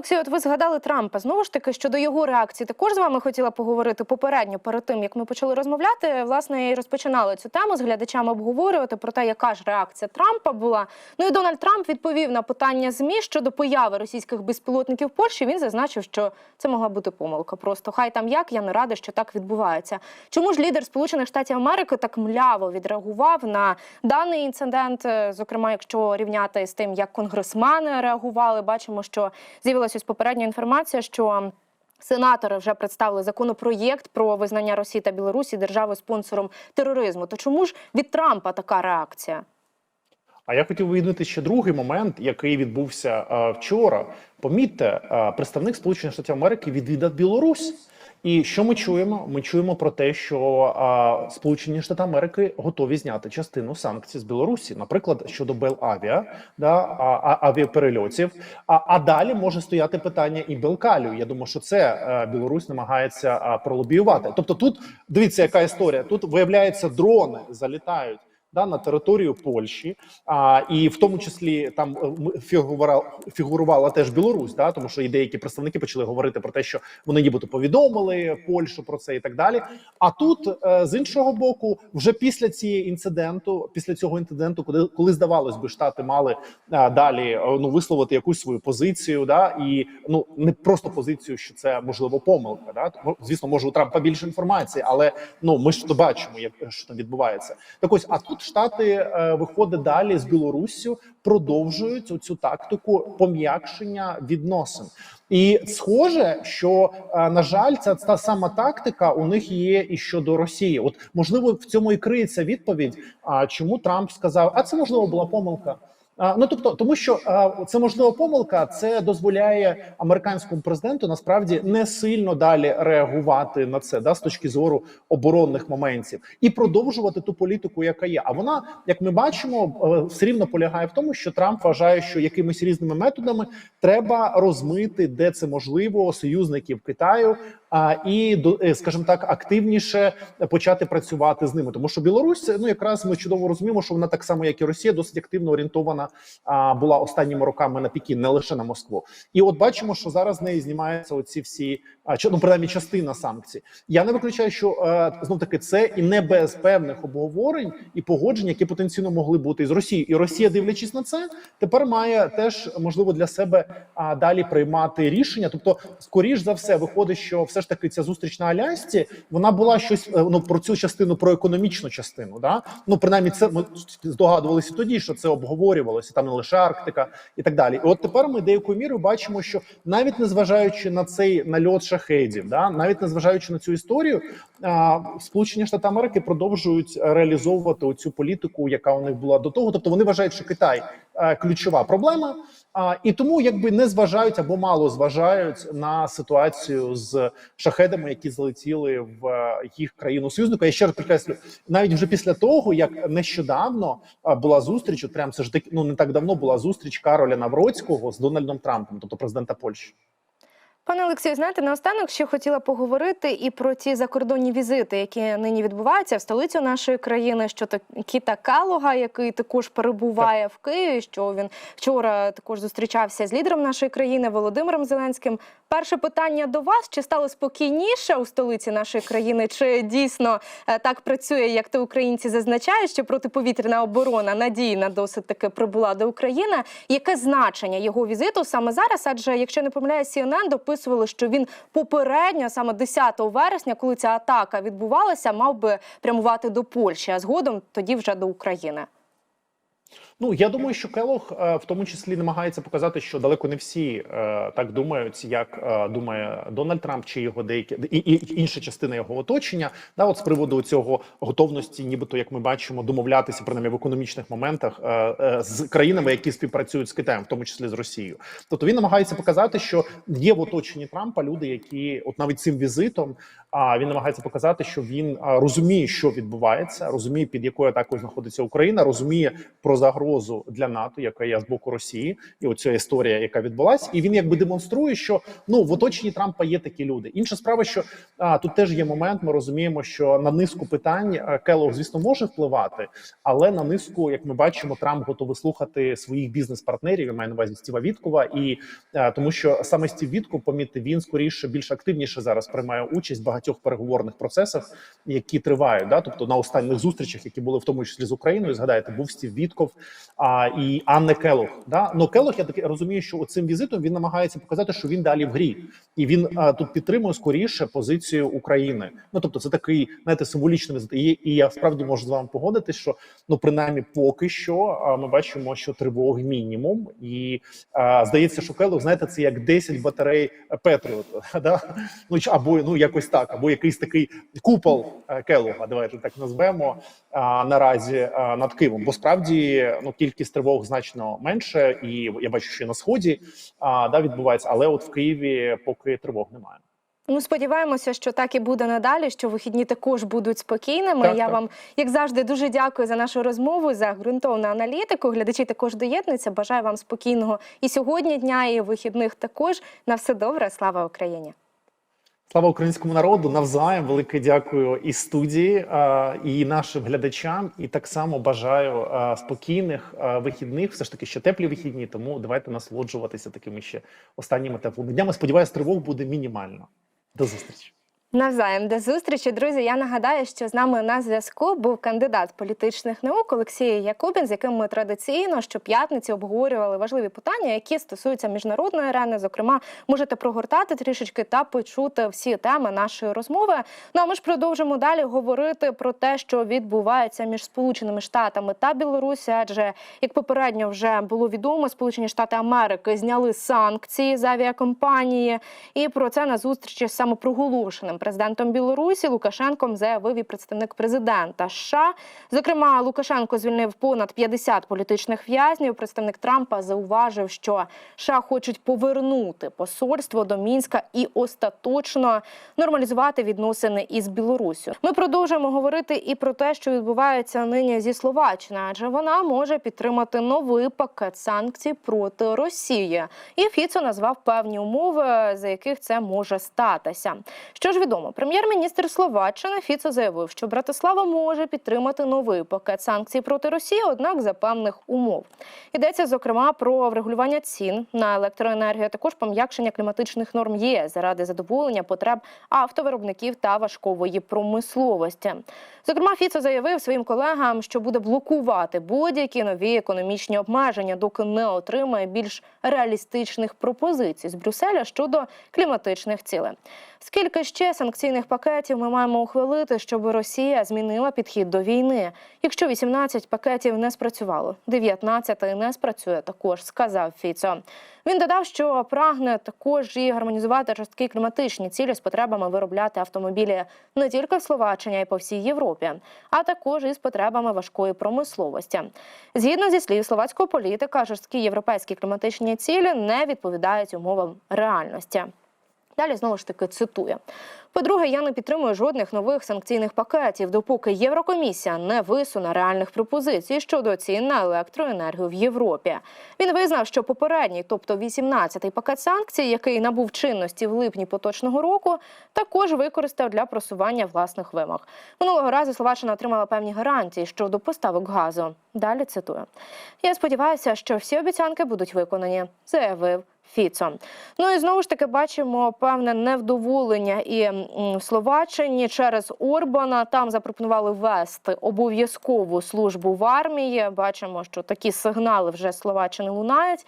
Олексію, от ви згадали Трампа. Знову ж таки, щодо його реакції, також з вами хотіла поговорити попередньо перед тим, як ми почали розмовляти. Власне, і розпочинали цю тему з глядачами обговорювати про те, яка ж реакція Трампа була. Ну і Дональд Трамп відповів на питання змі щодо появи російських безпілотників в Польщі. Він зазначив, що це могла бути помилка. Просто хай там як я не рада, що так відбувається. Чому ж лідер Сполучених Штатів Америки так мляво відреагував на даний інцидент? Зокрема, якщо рівняти з тим, як конгресмени реагували, бачимо, що з'явилася ось попередня інформація, що. Сенатори вже представили законопроєкт про визнання Росії та Білорусі державою спонсором тероризму. То чому ж від Трампа така реакція? А я хотів виявити ще другий момент, який відбувся а, вчора. Помітьте, а, представник Сполучених Штатів Америки відвідав Білорусь. І що ми чуємо? Ми чуємо про те, що е, Сполучені Штати Америки готові зняти частину санкцій з Білорусі, наприклад, щодо Белавіа, да, а, а, авіаперельотів. А, а далі може стояти питання і Белкалю. Я думаю, що це е, Білорусь намагається е, пролобіювати. Тобто, тут дивіться, яка історія. Тут виявляється, дрони залітають да, на територію Польщі, а і в тому числі там е, фігурувала, фігурувала теж Білорусь, да, тому що і деякі представники почали говорити про те, що вони нібито повідомили Польщу про це і так далі. А тут е, з іншого боку, вже після цієї інциденту, після цього інциденту, коли коли здавалось би, штати мали е, далі ну висловити якусь свою позицію, да і ну не просто позицію, що це можливо помилка. Да, Тому, звісно, може у Трампа більше інформації, але ну ми ж то бачимо, як що там відбувається. Так ось, а тут штати е, виходить далі з Білоруссю, продовжують цю тактику пом'якшення відносин. І схоже, що е, на жаль, ця та сама тактика у них є і щодо Росії. От можливо, в цьому і криється відповідь. А чому Трамп сказав, а це можливо була помилка. Ну тобто, тому що це можливо помилка, це дозволяє американському президенту насправді не сильно далі реагувати на це, да, з точки зору оборонних моментів, і продовжувати ту політику, яка є. А вона, як ми бачимо, е, все рівно полягає в тому, що Трамп вважає, що якимись різними методами треба розмити, де це можливо, союзників Китаю. І е, скажімо так активніше почати працювати з ними, тому що Білорусь ну якраз ми чудово розуміємо, що вона так само, як і Росія, досить активно орієнтована була останніми роками на Пекін, не лише на Москву. І от бачимо, що зараз з неї знімаються оці всі ну принаймні частина санкцій. Я не виключаю, що е, знов таки це і не без певних обговорень і погоджень, які потенційно могли бути з Росією. І Росія, дивлячись на це, тепер має теж можливо для себе далі приймати рішення. Тобто, скоріш за все, виходить, що все ж таки ця зустріч на Алясці вона була щось е, ну про цю частину, про економічну частину. Да? Ну принаймні, це ми здогадувалися тоді, що це обговорювалося там не лише Арктика і так далі. І от тепер ми деякою мірою бачимо, що навіть незважаючи на цей нальот шахедів, да навіть незважаючи на цю історію, а, Сполучені Штати Америки продовжують реалізовувати оцю політику, яка у них була до того. Тобто вони вважають, що Китай ключова проблема. А і тому якби не зважають або мало зважають на ситуацію з шахедами, які залетіли в е, їх країну союзника. Я ще раз підкреслю, навіть вже після того, як нещодавно була зустріч, от прям це ж ну не так давно була зустріч Кароля Навроцького з Дональдом Трампом, тобто президента Польщі. Пане Олексію, знаєте, наостанок ще хотіла поговорити і про ті закордонні візити, які нині відбуваються в столицю нашої країни. Що то Кіта Калуга, який також перебуває в Києві. Що він вчора також зустрічався з лідером нашої країни Володимиром Зеленським. Перше питання до вас: чи стало спокійніше у столиці нашої країни? Чи дійсно е, так працює, як то українці зазначають, що протиповітряна оборона надійна досить таки прибула до України? Яке значення його візиту саме зараз? Адже якщо не помиляюсь, CNN дописували, що він попередньо, саме 10 вересня, коли ця атака відбувалася, мав би прямувати до Польщі, а згодом тоді вже до України. Ну я думаю, що Келох е, в тому числі намагається показати, що далеко не всі е, так думають, як е, думає Дональд Трамп чи його деякі і, і інша частина його оточення. Да, от з приводу цього готовності, нібито як ми бачимо, домовлятися принаймні в економічних моментах з країнами, які співпрацюють з Китаєм, в тому числі з Росією. Тобто він намагається показати, що є в оточенні Трампа люди, які от навіть цим візитом. А він намагається показати, що він розуміє, що відбувається, розуміє, під якою атакою знаходиться Україна, розуміє про загрозу загрозу для НАТО, яка є з боку Росії, і оця історія, яка відбулась, і він якби демонструє, що ну в оточенні Трампа є такі люди. Інша справа, що а, тут теж є момент. Ми розуміємо, що на низку питань а, Келлог, звісно, може впливати, але на низку, як ми бачимо, Трамп готовий слухати своїх бізнес-партнерів. Я маю на увазі Стіва Віткова, і а, тому, що саме Стів Вітков, помітьте, він скоріше більш активніше зараз приймає участь в багатьох переговорних процесах, які тривають. Да, тобто на останніх зустрічах, які були в тому числі з Україною, згадайте, був Стів Вітков а, і Анне Келох. Да? Ну Келох, я таки розумію, що цим візитом він намагається показати, що він далі в грі, і він а, тут підтримує скоріше позицію України. Ну тобто, це такий знаєте, символічний візит. І, і я справді можу з вами погодитись, що ну принаймні поки що а, ми бачимо, що тривог мінімум, і а, здається, що Келох, знаєте, це як 10 батарей Петріот, да? ну або ну якось так, або якийсь такий купол е, Келога, давайте так назвемо а, наразі а, над Києвом. Бо справді ну кількість тривог значно менше, і я бачу, що і на сході а, да, відбувається, але от в Києві поки тривог немає. Ну, сподіваємося, що так і буде надалі. Що вихідні також будуть спокійними. Так, Я так. вам, як завжди, дуже дякую за нашу розмову, за ґрунтовну аналітику. Глядачі також доєднуються. Бажаю вам спокійного і сьогодні дня, і вихідних також. На все добре. Слава Україні! Слава українському народу! Навзаєм велике дякую і студії, і нашим глядачам. І так само бажаю спокійних вихідних, все ж таки ще теплі вихідні. Тому давайте насолоджуватися такими ще останніми теплими днями. Сподіваюсь, тривог буде мінімально. До зустрічі. Навзаєм до зустрічі, друзі. Я нагадаю, що з нами на зв'язку був кандидат політичних наук Олексій Якубін, з яким ми традиційно щоп'ятниці обговорювали важливі питання, які стосуються міжнародної арени. Зокрема, можете прогортати трішечки та почути всі теми нашої розмови. Ну а ми ж продовжимо далі говорити про те, що відбувається між Сполученими Штатами та Білорусі. Адже як попередньо вже було відомо, Сполучені Штати Америки зняли санкції з авіакомпанії, і про це на зустрічі з самопроголошеним президентом Білорусі Лукашенком заявив і представник президента США. Зокрема, Лукашенко звільнив понад 50 політичних в'язнів. Представник Трампа зауважив, що США хочуть повернути посольство до мінська і остаточно нормалізувати відносини із Білоруссю. Ми продовжуємо говорити і про те, що відбувається нині зі Словаччиною, адже вона може підтримати новий пакет санкцій проти Росії. І Фіцо назвав певні умови, за яких це може статися. Що ж відомо, прем'єр-міністр Словаччини Фіцо заявив, що Братислава може підтримати новий пакет санкцій проти Росії, однак за певних умов. Йдеться зокрема про врегулювання цін на електроенергію, а також пом'якшення кліматичних норм ЄС заради задоволення потреб автовиробників та важкової промисловості. Зокрема, Фіцо заявив своїм колегам, що буде блокувати будь-які нові економічні обмеження, доки не отримає більш реалістичних пропозицій з Брюсселя щодо кліматичних цілей. Скільки ще санкційних пакетів ми маємо ухвалити, щоб Росія змінила підхід до війни? Якщо 18 пакетів не спрацювало, 19 не спрацює також, сказав Фіцо. Він додав, що прагне також і гармонізувати жорсткі кліматичні цілі з потребами виробляти автомобілі не тільки в Словаччині, а й по всій Європі, а також із потребами важкої промисловості. Згідно зі слів словацького політика, жорсткі європейські кліматичні цілі не відповідають умовам реальності. Далі знову ж таки цитую. По-друге, я не підтримую жодних нових санкційних пакетів, допоки Єврокомісія не висуне реальних пропозицій щодо цін на електроенергію в Європі. Він визнав, що попередній, тобто 18-й пакет санкцій, який набув чинності в липні поточного року, також використав для просування власних вимог. Минулого разу Словаччина отримала певні гарантії щодо поставок газу. Далі цитую: я сподіваюся, що всі обіцянки будуть виконані, заявив. Фіцо. Ну і знову ж таки бачимо певне невдоволення і в Словаччині через Орбана. Там запропонували ввести обов'язкову службу в армії. Бачимо, що такі сигнали вже Словаччини лунають.